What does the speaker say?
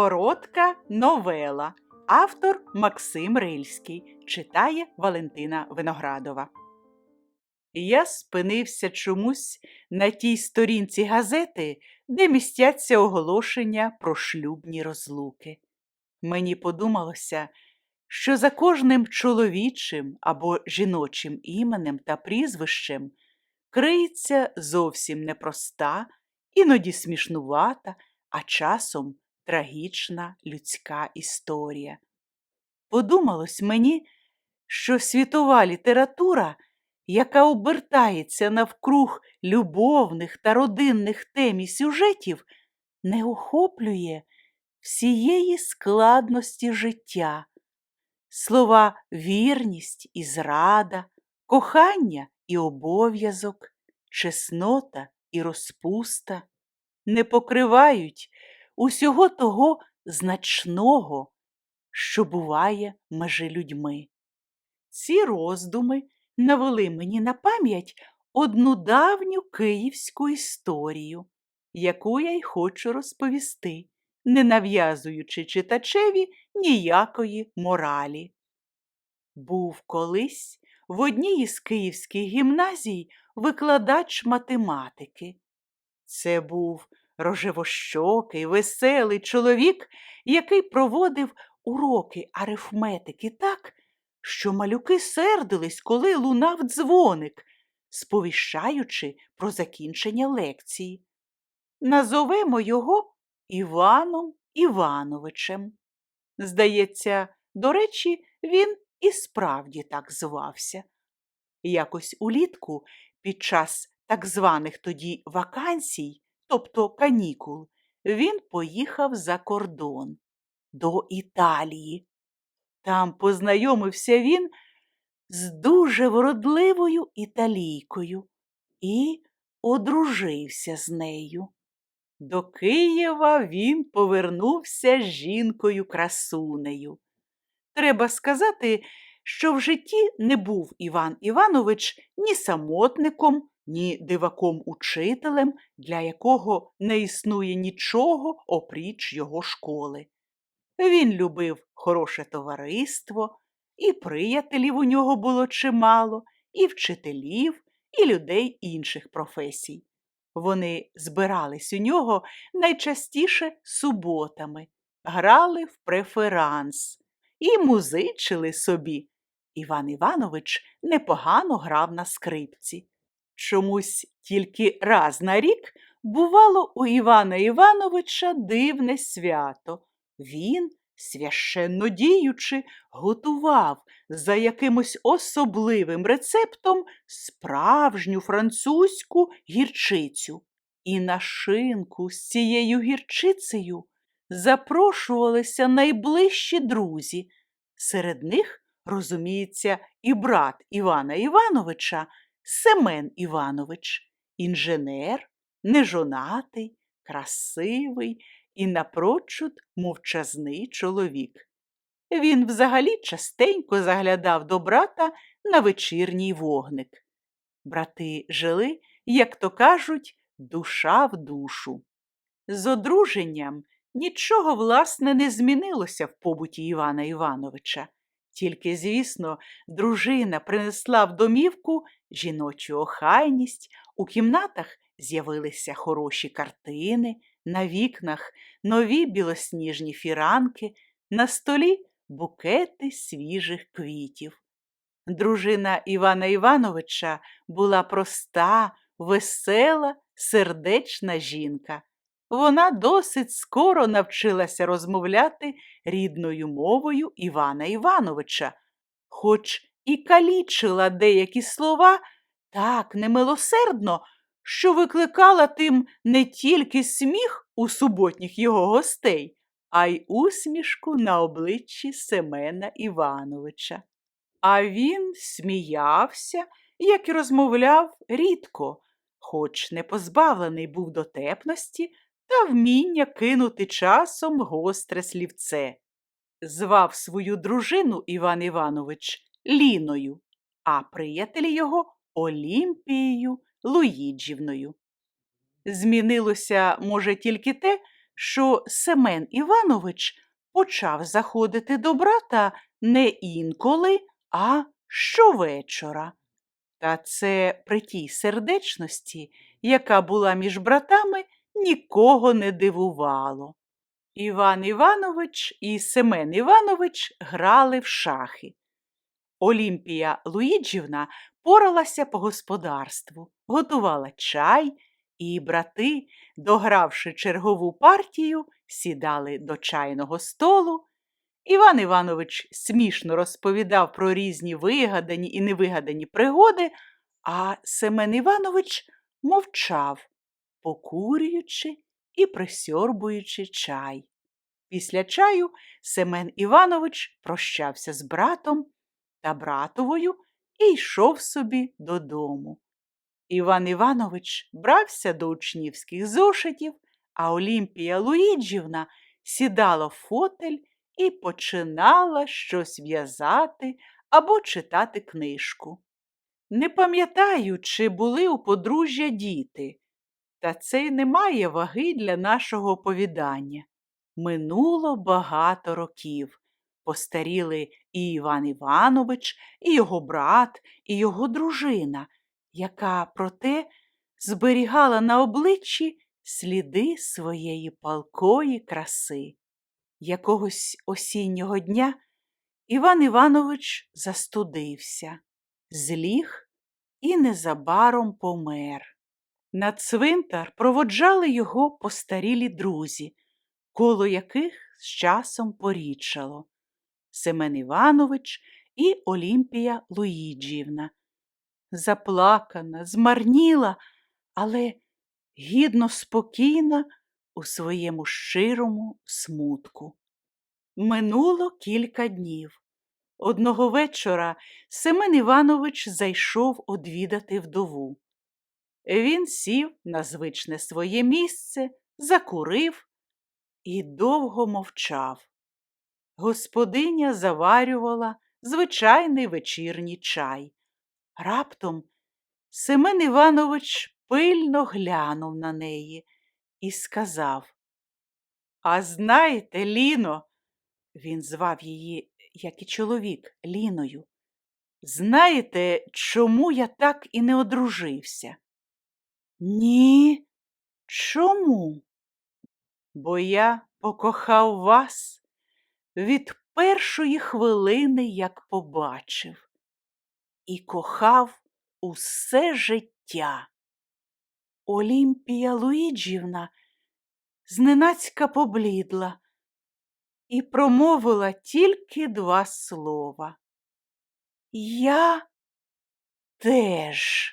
Коротка новела. Автор Максим Рильський. Читає Валентина Виноградова. Я спинився чомусь на тій сторінці газети, де містяться оголошення про шлюбні розлуки. Мені подумалося, що за кожним чоловічим або жіночим іменем та прізвищем криється зовсім непроста, іноді смішнувата, а часом трагічна людська історія. Подумалось мені, що світова література, яка обертається навкруг любовних та родинних тем і сюжетів, не охоплює всієї складності життя. Слова вірність і зрада, кохання і обов'язок, чеснота і розпуста не покривають усього того значного, що буває межи людьми. Ці роздуми навели мені на пам'ять одну давню київську історію, яку я й хочу розповісти, не нав'язуючи читачеві ніякої моралі. Був колись в одній із київських гімназій викладач математики. Це був рожевощокий, веселий чоловік, який проводив уроки арифметики так, що малюки сердились, коли лунав дзвоник, сповіщаючи про закінчення лекції. Назовемо його Іваном Івановичем. Здається, до речі, він і справді так звався. Якось улітку, під час так званих тоді вакансій, тобто канікул, він поїхав за кордон до Італії. Там познайомився він з дуже вродливою італійкою і одружився з нею. До Києва він повернувся з жінкою красунею. Треба сказати, що в житті не був Іван Іванович ні самотником, ні диваком-учителем, для якого не існує нічого опріч його школи. Він любив хороше товариство, і приятелів у нього було чимало, і вчителів, і людей інших професій. Вони збирались у нього найчастіше суботами, грали в преферанс і музичили собі. Іван Іванович непогано грав на скрипці. Чомусь тільки раз на рік бувало у Івана Івановича дивне свято. Він, священно діючи, готував за якимось особливим рецептом справжню французьку гірчицю. І на шинку з цією гірчицею запрошувалися найближчі друзі. Серед них, розуміється, і брат Івана Івановича Семен Іванович, інженер, нежонатий, красивий і напрочуд мовчазний чоловік. Він взагалі частенько заглядав до брата на вечірній вогник. Брати жили, як то кажуть, душа в душу. З одруженням нічого, власне, не змінилося в побуті Івана Івановича. Тільки, звісно, дружина принесла в домівку жіночу охайність, у кімнатах з'явилися хороші картини, на вікнах нові білосніжні фіранки, на столі букети свіжих квітів. Дружина Івана Івановича була проста, весела, сердечна жінка. Вона досить скоро навчилася розмовляти рідною мовою Івана Івановича, хоч і калічила деякі слова так немилосердно, що викликала тим не тільки сміх у суботніх його гостей, а й усмішку на обличчі Семена Івановича. А він сміявся, як і розмовляв рідко, хоч не позбавлений був дотепності та вміння кинути часом гостре слівце. Звав свою дружину Іван Іванович Ліною, а приятелі його Олімпією Луїджівною. Змінилося, може, тільки те, що Семен Іванович почав заходити до брата не інколи, а щовечора. Та це при тій сердечності, яка була між братами, нікого не дивувало. Іван Іванович і Семен Іванович грали в шахи. Олімпія Луїджівна поралася по господарству, готувала чай, і брати, догравши чергову партію, сідали до чайного столу. Іван Іванович смішно розповідав про різні вигадані і невигадані пригоди, а Семен Іванович мовчав, покурюючи і присьорбуючи чай. Після чаю Семен Іванович прощався з братом та братовою і йшов собі додому. Іван Іванович брався до учнівських зошитів, а Олімпія Луїджівна сідала в фотель і починала щось в'язати або читати книжку. Не пам'ятаю, чи були у подружжя діти, та це й не має ваги для нашого оповідання. Минуло багато років. Постаріли і Іван Іванович, і його брат, і його дружина, яка, проте, зберігала на обличчі сліди своєї палкої краси. Якогось осіннього дня Іван Іванович застудився, зліг і незабаром помер. На цвинтар проводжали його постарілі друзі, коло яких з часом порічало Семен Іванович і Олімпія Луїджівна. Заплакана, змарніла, але гідно спокійна у своєму щирому смутку. Минуло кілька днів. Одного вечора Семен Іванович зайшов одвідати вдову. Він сів на звичне своє місце, закурив і довго мовчав. Господиня заварювала звичайний вечірній чай. Раптом Семен Іванович пильно глянув на неї і сказав А знаєте, Ліно, він звав її, як і чоловік, Ліною. Знаєте, чому я так і не одружився? Ні. Чому? Бо я покохав вас від першої хвилини, як побачив, і кохав усе життя. Олімпія Луїджівна зненацька поблідла і промовила тільки два слова. Я теж.